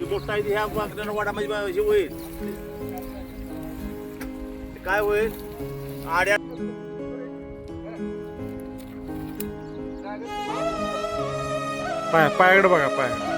मोठा आहे ह्या वाकड्यानं वाडामध्ये माझी हे होईल. काय होईल? आड्या पाय पायाकडे बघा पाय.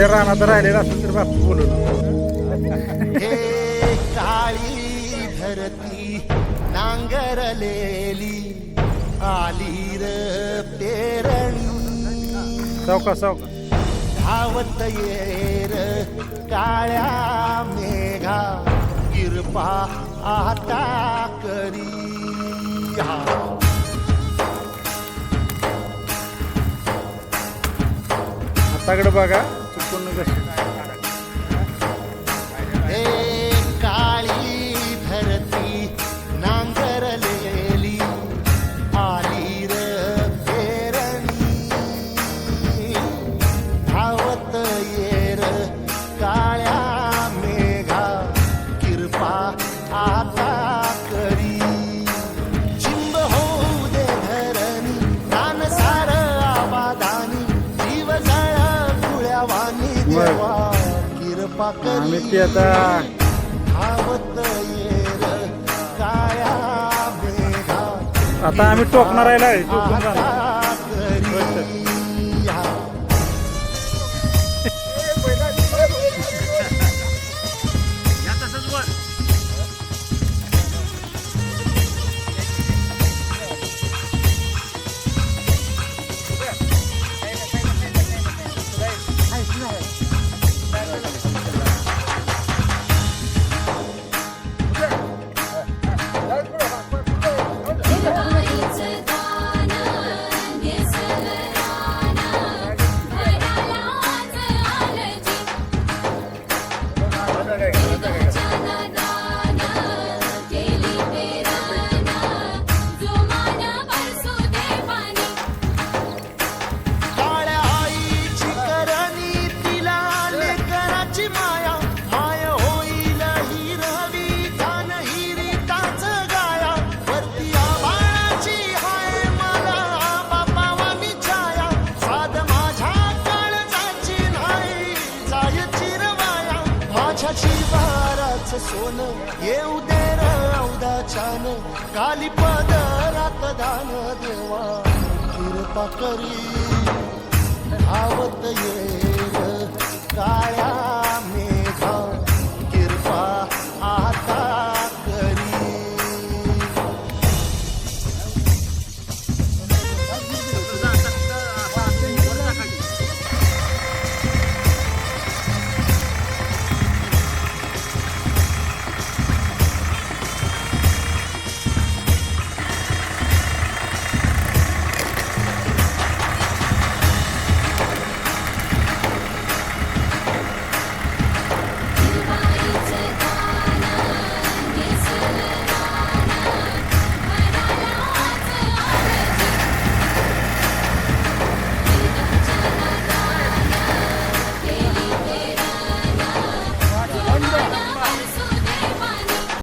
कुठल्या रानात राहिलेला असेल तर बापू बोलून काळी धरती नांगरलेली आली र पेरणी. सावका सावका. धावत येर काळ्या मेघा किरपा आता करी. हाताकडे बघा. con nuestras किरपा आम्ही ते आता आता आम्ही टोकणार आहे माझ्या शिवाराच सोन येऊ दे र छान. काली पदरात दान देवा कृपा करी. धावत ये काळ्या